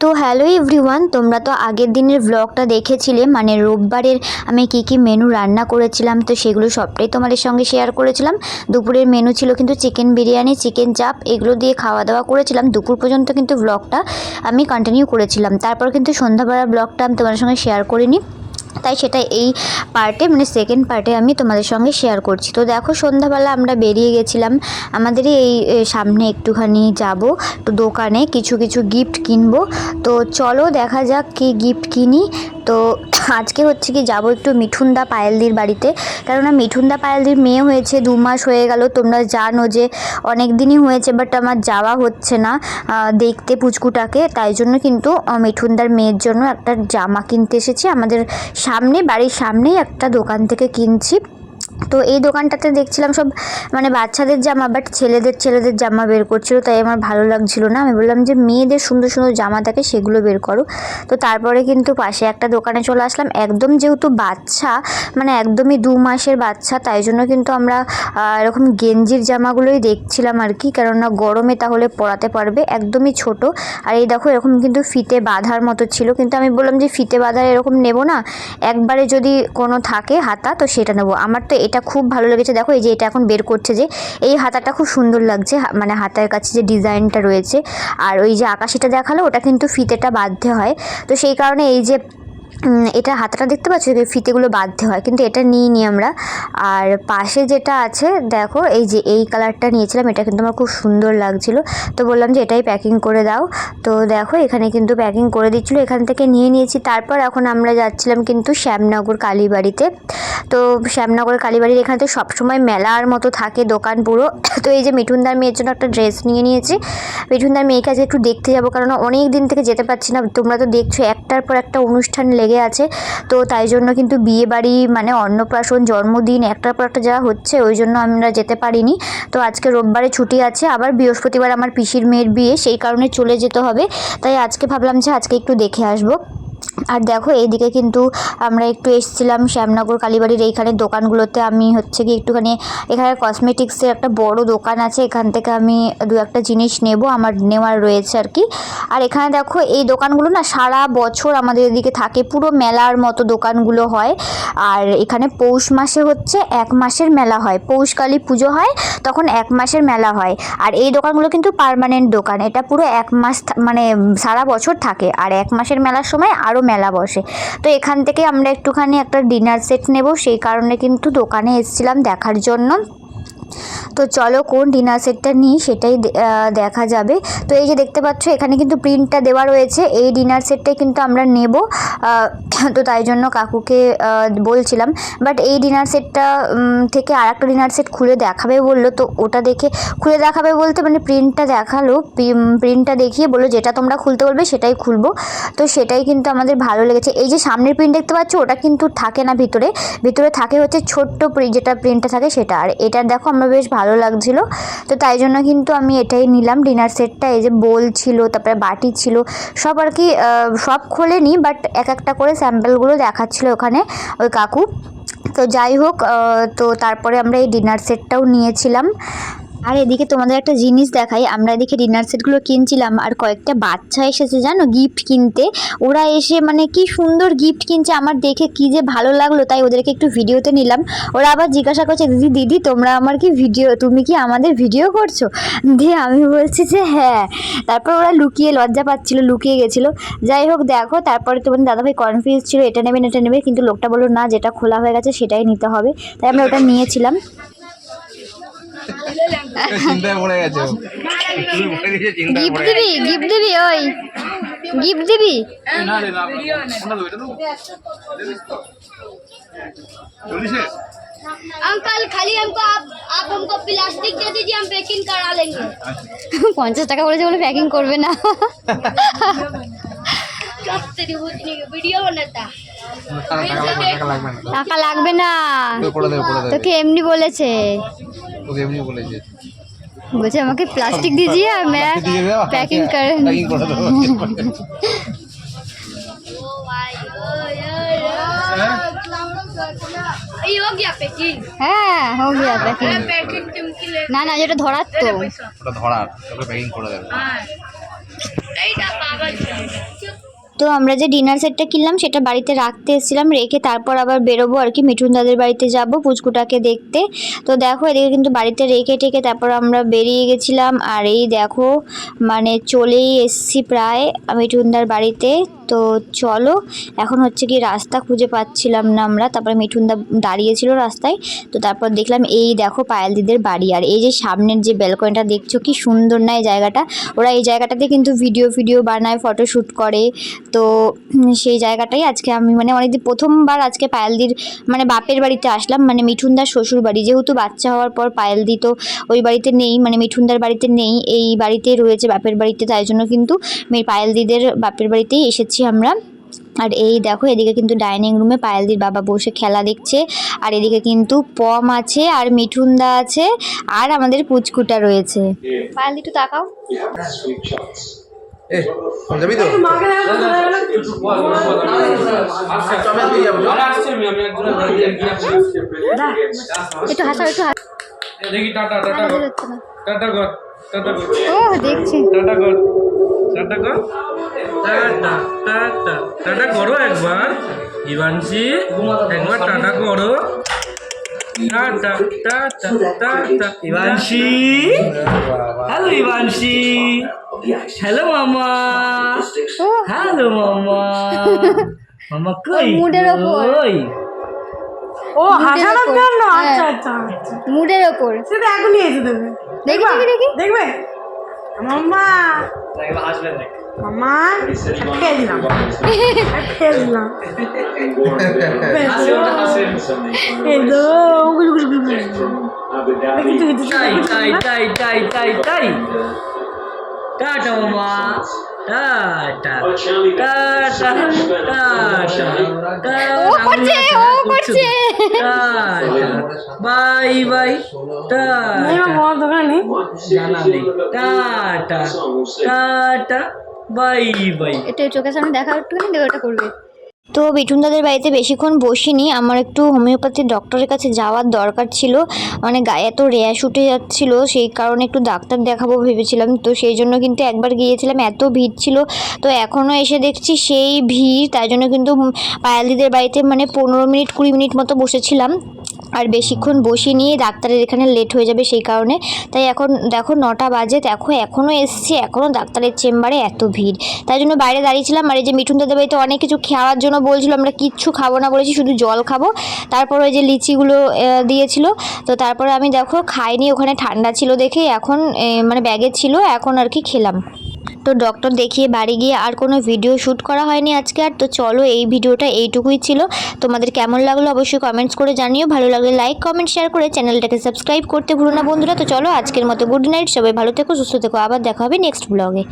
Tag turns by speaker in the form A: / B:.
A: তো hello everyone, তোমরা তো আগের দিনের ব্লগটা দেখেছিলে মানে রোববারের আমি কি কি মেনু রান্না করেছিলাম, তো সেগুলো সবটাই তোমাদের সঙ্গে শেয়ার করেছিলাম। দুপুরের মেনু ছিল কিন্তু চিকেন বিরিয়ানি চিকেন চাপ এগুলো দিয়ে খাওয়া দাওয়া করেছিলাম। দুপুর পর্যন্ত কিন্তু ব্লগটা আমি কন্টিনিউ করেছিলাম। তারপর কিন্তু সন্ধ্যাবেলা ব্লগটা আমি তোমাদের সঙ্গে শেয়ার করিনি। তাই সেটা এই পার্টে মানে সেকেন্ড পার্টে আমি তোমাদের সঙ্গে শেয়ার করছি। তো দেখো, সন্ধ্যাবেলা আমরা বেরিয়ে গেছিলাম। আমাদেরই এই সামনে একটুখানি যাব। তো দোকানে কিছু কিছু গিফট কিনবো। তো চলো দেখা যাক কি গিফট কিনি। তো আজকে হচ্ছে কি যাব একটু মিঠুনদা পায়েলদির বাড়িতে। কেননা মিঠুনদা পায়েলদির মেয়ে হয়েছে, দু মাস হয়ে গেল। তোমরা জানো যে অনেক দিনই হয়েছে বাট আমার যাওয়া হচ্ছে না দেখতে পুচকুটাকে। তাই জন্য কিন্তু মিঠুনদার মেয়ের জন্য একটা জামা কিনতে এসেছি। আমাদের সামনে বাড়ির সামনেই একটা দোকান থেকে কিনছি। তো এই দোকানটাতে দেখছিলাম সব মানে বাচ্চাদের জামা বাট ছেলেদের ছেলেদের জামা বের করছিল, তাই আমার ভালো লাগছিল না। আমি বললাম যে, মেয়েদের সুন্দর সুন্দর জামা থাকে সেগুলো বের করো। তো তারপরে কিন্তু পাশে একটা দোকানে চলে আসলাম। একদম যেহেতু বাচ্চা মানে একদমই দু মাসের বাচ্চা, তাই জন্য কিন্তু আমরা এরকম গেঞ্জির জামাগুলোই দেখছিলাম আর কি। কেননা গরমে তাহলে পরাতে পারবে, একদমই ছোট। আর এই দেখো, এরকম কিন্তু ফিতে বাঁধার মতো ছিল। কিন্তু আমি বললাম যে, ফিতে বাঁধার এরকম নেব না। একবারে যদি কোনো থাকে হাতা, তো সেটা নেব। আমার তো এটা খুব ভালো লেগেছে। দেখো, এই যে এটা এখন বের করছে যে, এই হাতাটা খুব সুন্দর লাগছে মানে হাতার কাছে যে ডিজাইনটা রয়েছে। আর ওই যে আকাশিটা দেখাল, ওটা কিন্তু ফিতেটা বাধ্য হয়। তো সেই কারণে এই যে এটা হাতাটা দেখতে পাচ্ছ? ফিতেগুলো বাঁধতে হয়, কিন্তু এটা নিইনি আমরা। আর পাশে যেটা আছে, দেখো, এই যে এই কালারটা নিয়েছিলাম, এটা কিন্তু আমার খুব সুন্দর লাগছিল। তো বললাম যে এটাই প্যাকিং করে দাও। তো দেখো, এখানে কিন্তু প্যাকিং করে দিচ্ছিল, এখান থেকে নিয়ে নিয়েছি। তারপর এখন আমরা যাচ্ছিলাম কিন্তু শ্যামনগর কালীবাড়িতে। তো শ্যামনগর কালীবাড়ির এখানে তো সবসময় মেলার মতো থাকে, দোকান পুরো। তো এই যে মিঠুনদার মেয়ের জন্য একটা ড্রেস নিয়ে নিয়েছি। মিঠুনদার মেয়েকে আজকে একটু দেখতে যাব কারণ অনেক দিন থেকে যেতে পারছি না। তোমরা তো দেখছ, একটার পর একটা অনুষ্ঠান লেগে আছে। তো তাই জন্য কিন্তু বিয়ে বাড়ি মানে অন্নপ্রাশন, জন্মদিন একটার পর একটা যা হচ্ছে, ওই জন্য আমরা যেতে পারিনি। তো আজকে রোববারে ছুটি আছে, আবার বৃহস্পতিবার আমার পিসির মেয়ের বিয়ে, সেই কারণে চলে যেতে হবে। তাই আজকে ভাবলাম যে আজকে একটু দেখে আসব। আর দেখো এইদিকে কিন্তু আমরা একটু এসেছিলাম শ্যামনগর কালীবাড়ির এইখানে দোকানগুলোতে। আমি হচ্ছে কি একটুখানি এখানে কসমেটিক্সের একটা বড় দোকান আছে, এখান থেকে আমি দু একটা জিনিস নেব, আমার নেওয়ার রয়েছে আর কি। আর এখানে দেখো, এই দোকানগুলো না সারা বছর আমাদের এদিকে থাকে, পুরো মেলার মতো দোকানগুলো হয়। আর এখানে পৌষ মাসে হচ্ছে এক মাসের মেলা হয়। পৌষকালী পুজো হয়, তখন এক মাসের মেলা হয়। আর এই দোকানগুলো কিন্তু পার্মানেন্ট দোকান, এটা পুরো এক মাস মানে সারা বছর থাকে। আর এক মাসের মেলার সময় আরও মেলা বসে। তো এখান থেকে আমরা একটুখানি একটা ডিনার সেট নেব, সেই কারণে কিন্তু দোকানে এসেছিলাম দেখার জন্য। তো চলো কোন ডিনার সেটটা নিই সেটাই দেখা যাবে। তো এই যে দেখতে পাচ্ছ, এখানে কিন্তু প্রিন্টটা দেওয়া রয়েছে। এই ডিনার সেটটাই কিন্তু আমরা নেব। তো তাই জন্য কাকুকে বলছিলাম। বাট এই ডিনার সেটটা থেকে আর একটা ডিনার সেট খুলে দেখাবে বলল। তো ওটা দেখে খুলে দেখাবে বলতে মানে প্রিন্টটা দেখাল। প্রিন্টটা দেখিয়ে বলল, যেটা তোমরা খুলতে বলবে সেটাই খুলবো। তো সেটাই কিন্তু আমাদের ভালো লেগেছে। এই যে সামনের প্রিন্ট দেখতে পাচ্ছ, ওটা কিন্তু থাকে না ভিতরে। ভিতরে থাকে হচ্ছে ছোট্ট যেটা প্রিন্টটা থাকে সেটা। আর এটা দেখো বেশ ভালো লাগছিল। তো তাই জন্য কিন্তু আমি এটাই নিলাম। ডিনার সেটটা এই যে বোল ছিল, তারপরে বাটি ছিল, সব আর কি সব সব খোলেনি বাট এক একটা করে স্যাম্পেলগুলো দেখাচ্ছিল ওখানে ওই কাকু। তো যাই হোক তো তারপরে আমরা এই ডিনার সেটটাও নিয়েছিলাম। আর এদিকে তোমাদের একটা জিনিস দেখাই, আমরা এদিকে ডিনার সেটগুলো কিনছিলাম আর কয়েকটা বাচ্চা এসেছে, জানো? গিফট কিনতে। ওরা এসে মানে কি সুন্দর গিফট কিনছে, আমার দেখে কি যে ভালো লাগল, তাই ওদেরকে একটু ভিডিওতে নিলাম। ওরা আবার জিজ্ঞাসা করছে, দিদি দিদি, তোমরা আমার কি ভিডিও, তুমি কি আমাদের ভিডিও করছ? দিয়ে আমি বলছি যে হ্যাঁ। তারপর ওরা লুকিয়ে লজ্জা পাচ্ছিল, লুকিয়ে গেছিল। যাই হোক, দেখো, তারপরে তোমাদের দাদাভাই কনফিউজ ছিল, এটা নেবেন এটা নেবে, কিন্তু লোকটা বলল, না, যেটা খোলা হয়ে গেছে, সেটাই নিতে হবে। তাই আমরা ওটা নিয়েছিলাম।
B: চিন্তায় পড়ে গেছে ও। চিন্তায়
C: গিফট
B: পড়ে
C: দিবি গিফট দিবি ওই গিফট দিবি
D: अंकल खाली हमको आप आप हमको प्लास्टिक दे दीजिए हम पैकिंग करा लेंगे
C: পঞ্চাশ টাকা বলেছে বলে প্যাকিং করবে না
D: कब तेरी उतनी वीडियो बनाता
B: টাকা লাগবে না, টাকা লাগবে
C: টাকা লাগবে
B: না
C: না
B: তুই করে দেবে করে দেবে
C: তোকে এমনি বলেছে
B: তোকে এমনি বলেছে
C: বলছে আমাকে প্লাস্টিক দিজিয়ে আর मैं
B: দিয়ে দেওয়া
C: पैकिंग कर
B: প্যাকিং করে দেবো
D: ओ भाई ओ, ओ, ओ। ये हो गया पैकिंग
C: হ্যাঁ হো গিয়া প্যাকিং
D: पैकिंग टिमकी ले
C: না না যেটা ধরার তো
B: ওটা ধরার তারপরে প্যাকিং করে দেবে
D: हाँ এইটা পাগল
A: তো আমরা যে ডিনার সেটটা কিনলাম, সেটা বাড়িতে রাখতে এসেছিলাম, রেখে তারপর আবার বেরোবো আর কি, মিঠুন দাদের বাড়িতে যাব পুচকুটাকে দেখতে। তো দেখো, এদিকে কিন্তু বাড়িতে রেখে টেকে তারপর আমরা বেরিয়ে গেছিলাম। আর এই দেখো মানে চলেই এসছি প্রায় মিঠুনদার বাড়িতে। তো চলো, এখন হচ্ছে কি রাস্তা খুঁজে পাচ্ছিলাম না আমরা। তারপরে মিঠুনদা দাঁড়িয়েছিল রাস্তায়। তো তারপর দেখলাম, এই দেখো পায়েল দিদের বাড়ি। আর এই যে সামনের যে ব্যালকনিটা দেখছ, কি সুন্দর না এই জায়গাটা। ওরা এই জায়গাটাতে কিন্তু ভিডিও ভিডিও বানায় ফটোশ্যুট করে। তো সেই জায়গাটাই আজকে আমি মানে অনেকদিন প্রথমবার আজকে পায়েলদির মানে বাপের বাড়িতে আসলাম মানে মিঠুনদার শ্বশুর বাড়ি। যেহেতু বাচ্চা হওয়ার পর পায়েলদি তো ওই বাড়িতে নেই মানে মিঠুনদার বাড়িতে নেই এই বাড়িতেই রয়েছে বাপের বাড়িতে তাই জন্য কিন্তু মে- পায়েলদিদের বাপের বাড়িতেই এসেছি আমরা। আর এই দেখো এদিকে কিন্তু ডাইনিং রুমে পায়েলদির বাবা বসে খেলা দেখছে আর এদিকে কিন্তু পম আছে আর মিঠুনদা আছে আর আমাদের পুচকুটা রয়েছে। পায়েলদি একটু তাকাও।
B: এ যাবি তো?
C: একটু হাসাও একটু
E: দেখি টাটা টাটা কর। টাটা কর টাটা কর।
C: ও দেখছি।
E: টাটা কর টাটা কর। টাটা টাটা টাটা করো একবার। ইভানসি একবার টাটা করো। Tata tata tata
F: Ivanshi hello Ivanshi hello মামা হ্যালো মামা মামা কই
C: মুডের ওপর।
F: কই
G: ও হাসানোর। জন্য?
C: হ্যাঁ।
G: আচ্ছা আচ্ছা আচ্ছা।
C: মুডের ওপর।
G: সেটা এখনই এসে দেবে।
C: দেখি দেখি দেখি।
G: দেখবে? মাম্মা।
F: হাসবেন দেখ
G: মাম্মা খেয়ে দিলাম। খেয়ে দিলাম। এই দো, গুলু গুলু গুলু গুলু। দেখি তুই তুই
F: তাই তাই তাই তাই তাই তাই। টাটা মামা টাটা টাটা টাটা
C: ও করছে, ও করছে।
F: বাই বাই টাটা
G: মামা দোকানে
F: জানা নেই। Tata tata bye bye.
C: একটু চোখের সামনে দেখা একটুখানি দেখো ওটা করবে।
A: তো বিঠুনদাদের বাড়িতে বেশিক্ষণ বসিনি। আমার একটু হোমিওপ্যাথির ডক্টরের কাছে যাওয়ার দরকার ছিল। মানে গায়ে এত র্যাশ উঠে যাচ্ছিল, সেই কারণে একটু ডাক্তার দেখাবো ভেবেছিলাম। তো সেই জন্য কিন্তু একবার গিয়েছিলাম, এত ভিড় ছিল। তো এখনও এসে দেখছি সেই ভিড়, তাই জন্য কিন্তু পায়েলদিদের বাড়িতে মানে পনেরো মিনিট, কুড়ি মিনিট মতো বসেছিলাম। আর বেশিক্ষণ বসিয়ে নিয়ে ডাক্তারের এখানে লেট হয়ে যাবে সেই কারণে। তাই এখন দেখো নটা বাজে, দেখো এখনও এসছি এখনও ডাক্তারের চেম্বারে এত ভিড়। তাই জন্য বাইরে দাঁড়িয়েছিলাম আর এই যে মিঠুন দাদা বাড়িতে অনেক কিছু খাওয়ার জন্য বলছিল, আমরা কিচ্ছু খাব না বলেছি, শুধু জল খাব। তারপর ওই যে লিচিগুলো দিয়েছিল। তো তারপরে আমি দেখো খাইনি, ওখানে ঠান্ডা ছিল দেখে এখন মানে ব্যাগে ছিল, এখন আর কি খেলাম। তো ডক্টর দেখিয়ে বাড়ি গিয়ে আর কোনো ভিডিও শ্যুট করা হয়নি আজকে। আর তো চলো এই ভিডিওটা এইটুকুই ছিল। তোমাদের কেমন লাগল অবশ্যই কমেন্টস করে জানিও। ভালো লাগলে লাইক কমেন্ট শেয়ার করে চ্যানেলটাকে সাবস্ক্রাইব করতে ভুলো না বন্ধুরা। তো চলো আজকের মতো গুড নাইট সবাই ভালো থেকো, সুস্থ থেকো। আবার দেখা হবে নেক্সট ব্লগে